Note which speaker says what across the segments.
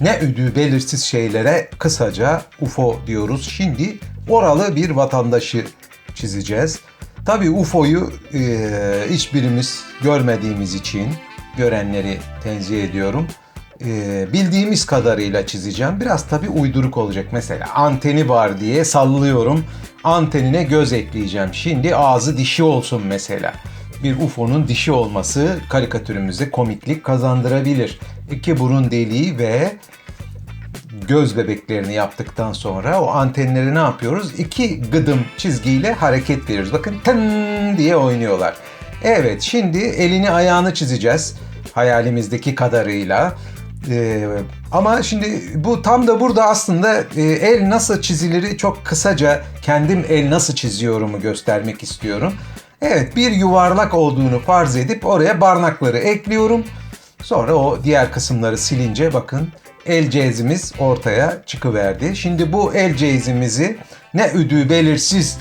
Speaker 1: ne üdü belirsiz şeylere kısaca UFO diyoruz. Şimdi oralı bir vatandaşı çizeceğiz. Tabii UFO'yu e, hiçbirimiz görmediğimiz için görenleri tenzih ediyorum. E, bildiğimiz kadarıyla çizeceğim. Biraz tabii uyduruk olacak. Mesela anteni var diye sallıyorum. Antenine göz ekleyeceğim. Şimdi ağzı dişi olsun mesela. Bir UFO'nun dişi olması karikatürümüze komiklik kazandırabilir. İki burun deliği ve göz bebeklerini yaptıktan sonra o antenleri ne yapıyoruz? İki gıdım çizgiyle hareket veriyoruz. Bakın tın diye oynuyorlar. Evet şimdi elini ayağını çizeceğiz hayalimizdeki kadarıyla. Ee, ama şimdi bu tam da burada aslında e, el nasıl çizileri çok kısaca kendim el nasıl çiziyorumu göstermek istiyorum. Evet bir yuvarlak olduğunu farz edip oraya barnakları ekliyorum. Sonra o diğer kısımları silince bakın el cezimiz ortaya çıkıverdi. Şimdi bu el cezimizi ne üdü belirsiz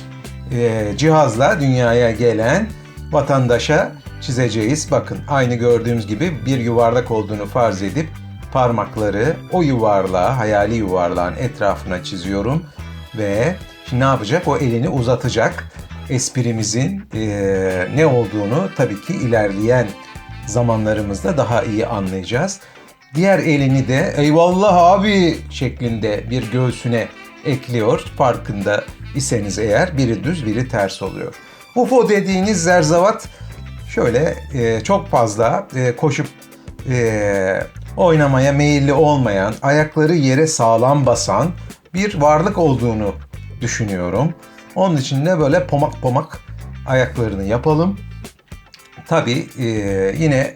Speaker 1: e, cihazla dünyaya gelen vatandaşa çizeceğiz. Bakın aynı gördüğümüz gibi bir yuvarlak olduğunu farz edip parmakları o yuvarlağa, hayali yuvarlağın etrafına çiziyorum ve şimdi ne yapacak? O elini uzatacak. Esprimizin e, ne olduğunu tabii ki ilerleyen zamanlarımızda daha iyi anlayacağız. Diğer elini de eyvallah abi şeklinde bir göğsüne ekliyor. Farkında iseniz eğer biri düz biri ters oluyor. UFO dediğiniz zerzavat şöyle e, çok fazla e, koşup e, oynamaya meyilli olmayan, ayakları yere sağlam basan bir varlık olduğunu düşünüyorum. Onun için de böyle pomak pomak ayaklarını yapalım. Tabii e, yine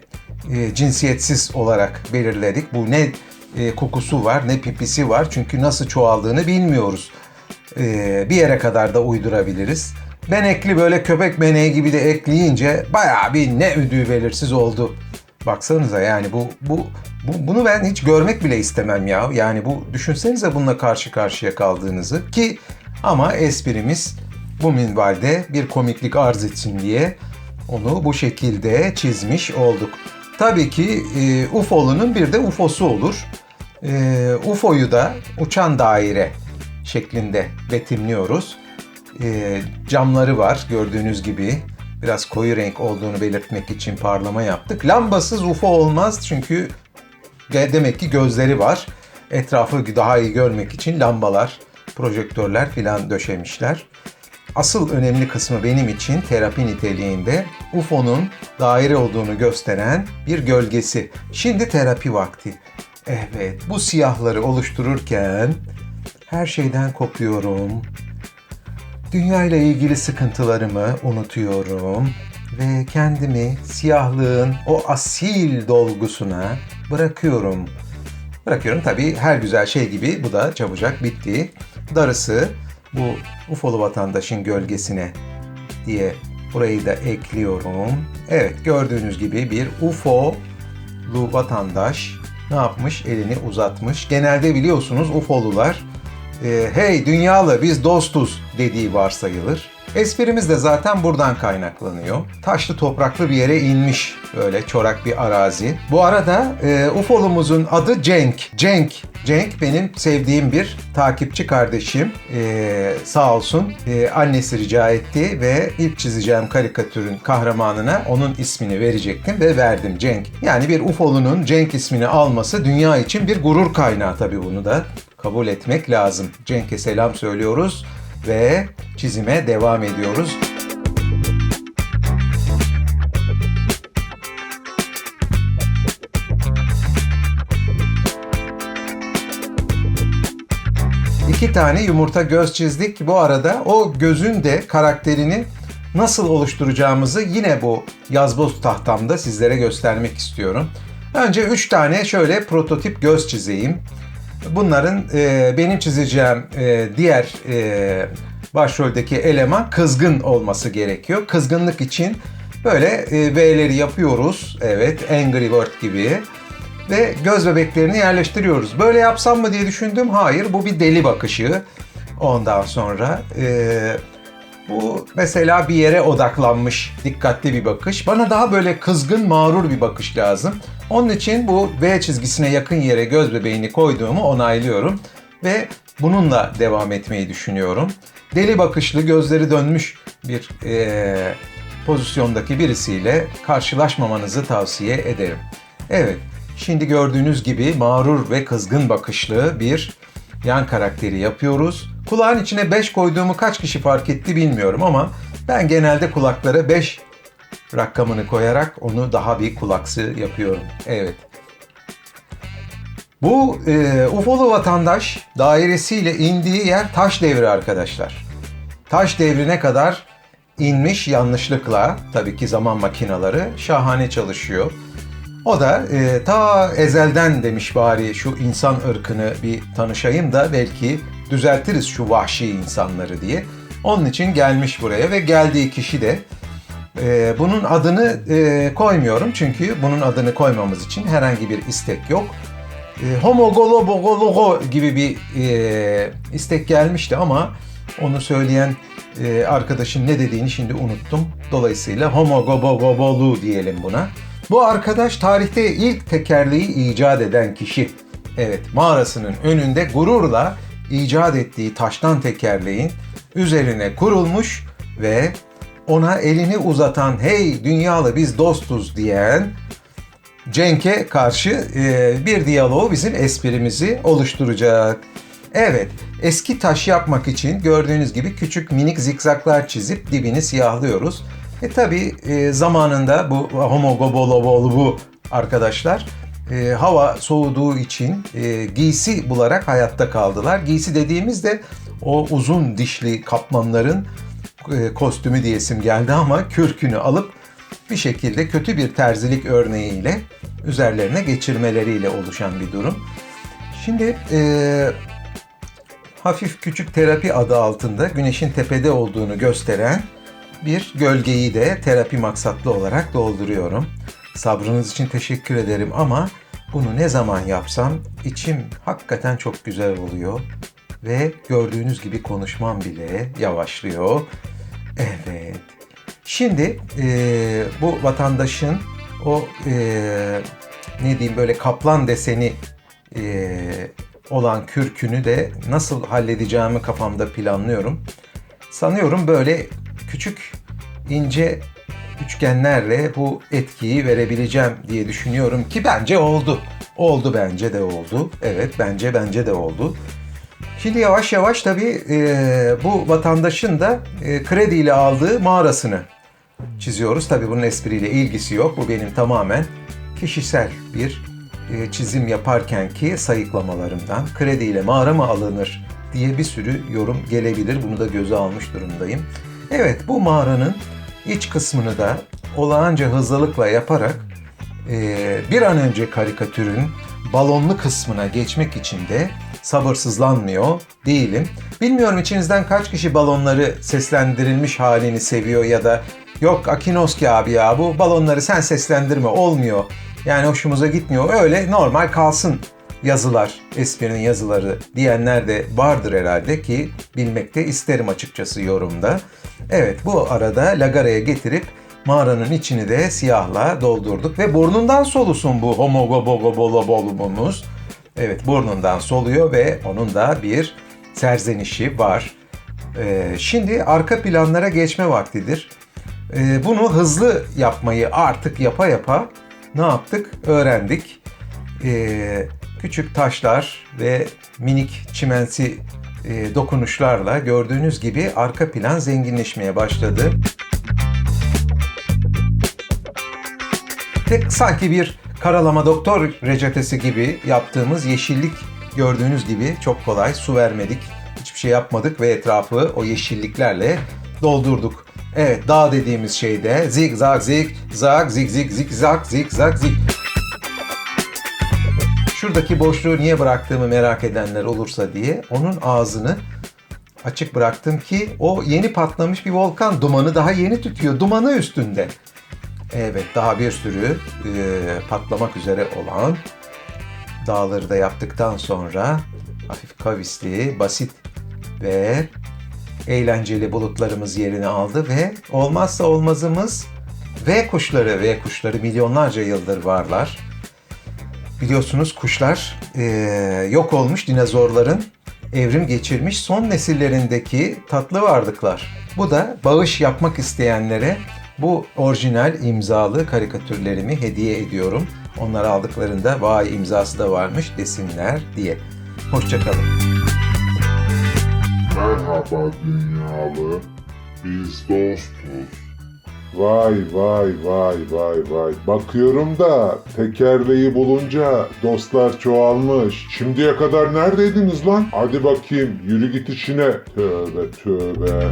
Speaker 1: e, cinsiyetsiz olarak belirledik. Bu ne e, kokusu var ne pipisi var çünkü nasıl çoğaldığını bilmiyoruz. E, bir yere kadar da uydurabiliriz. Benekli böyle köpek beneği gibi de ekleyince bayağı bir ne ödüğü belirsiz oldu. Baksanıza yani bu, bu, bu bunu ben hiç görmek bile istemem ya. Yani bu düşünsenize bununla karşı karşıya kaldığınızı ki ama esprimiz bu minvalde bir komiklik arz etsin diye onu bu şekilde çizmiş olduk. Tabii ki e, UFO'lunun bir de UFO'su olur. E, UFO'yu da uçan daire şeklinde betimliyoruz. E, camları var gördüğünüz gibi. Biraz koyu renk olduğunu belirtmek için parlama yaptık. Lambasız UFO olmaz çünkü demek ki gözleri var. Etrafı daha iyi görmek için lambalar, projektörler filan döşemişler. Asıl önemli kısmı benim için terapi niteliğinde UFO'nun daire olduğunu gösteren bir gölgesi. Şimdi terapi vakti. Evet, bu siyahları oluştururken her şeyden kopuyorum. Dünya ile ilgili sıkıntılarımı unutuyorum ve kendimi siyahlığın o asil dolgusuna bırakıyorum. Bırakıyorum tabii her güzel şey gibi bu da çabucak bitti. Darısı bu UFO'lu vatandaşın gölgesine diye burayı da ekliyorum. Evet gördüğünüz gibi bir UFO'lu vatandaş ne yapmış? Elini uzatmış. Genelde biliyorsunuz UFO'lular e, hey dünyalı biz dostuz dediği varsayılır. Esprimiz de zaten buradan kaynaklanıyor. Taşlı topraklı bir yere inmiş böyle çorak bir arazi. Bu arada e, UFO'lumuzun adı Cenk. Cenk. Cenk benim sevdiğim bir takipçi kardeşim. E, sağ olsun e, annesi rica etti ve ilk çizeceğim karikatürün kahramanına onun ismini verecektim ve verdim Cenk. Yani bir UFO'lunun Cenk ismini alması dünya için bir gurur kaynağı tabii bunu da kabul etmek lazım. Cenk'e selam söylüyoruz ve çizime devam ediyoruz. İki tane yumurta göz çizdik. Bu arada o gözün de karakterini nasıl oluşturacağımızı yine bu yazboz tahtamda sizlere göstermek istiyorum. Önce üç tane şöyle prototip göz çizeyim. Bunların e, benim çizeceğim e, diğer e, başroldeki eleman kızgın olması gerekiyor. Kızgınlık için böyle e, V'leri yapıyoruz. Evet, Angry Bird gibi. Ve göz bebeklerini yerleştiriyoruz. Böyle yapsam mı diye düşündüm. Hayır, bu bir deli bakışı. Ondan sonra e, Bu mesela bir yere odaklanmış, dikkatli bir bakış. Bana daha böyle kızgın, mağrur bir bakış lazım. Onun için bu V çizgisine yakın yere göz bebeğini koyduğumu onaylıyorum ve bununla devam etmeyi düşünüyorum. Deli bakışlı, gözleri dönmüş bir eee, pozisyondaki birisiyle karşılaşmamanızı tavsiye ederim. Evet, şimdi gördüğünüz gibi mağrur ve kızgın bakışlı bir yan karakteri yapıyoruz. Kulağın içine 5 koyduğumu kaç kişi fark etti bilmiyorum ama ben genelde kulaklara 5 rakamını koyarak onu daha bir kulaksı yapıyorum. Evet. Bu e, UFO'lu vatandaş dairesiyle indiği yer taş devri arkadaşlar. Taş devrine kadar inmiş yanlışlıkla tabii ki zaman makineleri şahane çalışıyor. O da e, ta ezelden demiş bari şu insan ırkını bir tanışayım da belki düzeltiriz şu vahşi insanları diye. Onun için gelmiş buraya ve geldiği kişi de e, bunun adını e, koymuyorum çünkü bunun adını koymamız için herhangi bir istek yok. E, homogolobogologo gibi bir e, istek gelmişti ama onu söyleyen e, arkadaşın ne dediğini şimdi unuttum. Dolayısıyla homogobogobolu diyelim buna. Bu arkadaş tarihte ilk tekerleği icat eden kişi. Evet, mağarasının önünde gururla icat ettiği taştan tekerleğin üzerine kurulmuş ve ona elini uzatan hey dünyalı biz dostuz diyen Cenk'e karşı e, bir diyaloğu bizim esprimizi oluşturacak. Evet, eski taş yapmak için gördüğünüz gibi küçük minik zikzaklar çizip dibini siyahlıyoruz. E tabi e, zamanında bu homogobolo bu arkadaşlar e, hava soğuduğu için e, giysi bularak hayatta kaldılar. Giysi dediğimizde o uzun dişli kaplanların e, kostümü diyesim geldi ama kürkünü alıp bir şekilde kötü bir terzilik örneğiyle üzerlerine geçirmeleriyle oluşan bir durum. Şimdi e, hafif küçük terapi adı altında güneşin tepede olduğunu gösteren bir gölgeyi de terapi maksatlı olarak dolduruyorum. Sabrınız için teşekkür ederim ama bunu ne zaman yapsam içim hakikaten çok güzel oluyor ve gördüğünüz gibi konuşmam bile yavaşlıyor. Evet. Şimdi e, bu vatandaşın o e, ne diyeyim böyle kaplan deseni e, olan kürkünü de nasıl halledeceğimi kafamda planlıyorum. Sanıyorum böyle küçük ince üçgenlerle bu etkiyi verebileceğim diye düşünüyorum ki bence oldu. Oldu bence de oldu. Evet bence bence de oldu. Şimdi yavaş yavaş tabii e, bu vatandaşın da e, krediyle aldığı mağarasını çiziyoruz. Tabii bunun espriyle ilgisi yok. Bu benim tamamen kişisel bir e, çizim yaparken ki sayıklamalarımdan krediyle mağara mı alınır diye bir sürü yorum gelebilir. Bunu da göze almış durumdayım. Evet bu mağaranın iç kısmını da olağanca hızlılıkla yaparak e, bir an önce karikatürün balonlu kısmına geçmek için de sabırsızlanmıyor değilim. Bilmiyorum içinizden kaç kişi balonları seslendirilmiş halini seviyor ya da yok Akinoski abi ya bu balonları sen seslendirme olmuyor. Yani hoşumuza gitmiyor. Öyle normal kalsın yazılar, esprinin yazıları diyenler de vardır herhalde ki bilmekte isterim açıkçası yorumda. Evet bu arada Lagara'ya getirip mağaranın içini de siyahla doldurduk ve burnundan solusun bu homogobogobolobolumunuz. Evet burnundan soluyor ve onun da bir serzenişi var. Ee, şimdi arka planlara geçme vaktidir. Ee, bunu hızlı yapmayı artık yapa yapa ne yaptık? Öğrendik. Ee, küçük taşlar ve minik çimensi e, dokunuşlarla gördüğünüz gibi arka plan zenginleşmeye başladı. Tek sanki bir karalama doktor reçetesi gibi yaptığımız yeşillik gördüğünüz gibi çok kolay su vermedik. Hiçbir şey yapmadık ve etrafı o yeşilliklerle doldurduk. Evet dağ dediğimiz şeyde zig zag zig zag zig zig zig zag zig zag zig. Şuradaki boşluğu niye bıraktığımı merak edenler olursa diye onun ağzını açık bıraktım ki o yeni patlamış bir volkan dumanı daha yeni tütüyor. Dumanı üstünde. Evet daha bir sürü e, patlamak üzere olan dağları da yaptıktan sonra hafif kavisli, basit ve eğlenceli bulutlarımız yerini aldı ve olmazsa olmazımız V kuşları. V kuşları milyonlarca yıldır varlar. Biliyorsunuz kuşlar eee, yok olmuş dinozorların evrim geçirmiş son nesillerindeki tatlı varlıklar. Bu da bağış yapmak isteyenlere bu orijinal imzalı karikatürlerimi hediye ediyorum. Onlar aldıklarında vay imzası da varmış desinler diye. Hoşçakalın.
Speaker 2: Merhaba dünyalı, biz dostuz. Vay vay vay vay vay. Bakıyorum da tekerleği bulunca dostlar çoğalmış. Şimdiye kadar neredeydiniz lan? Hadi bakayım yürü git işine. Tövbe tövbe.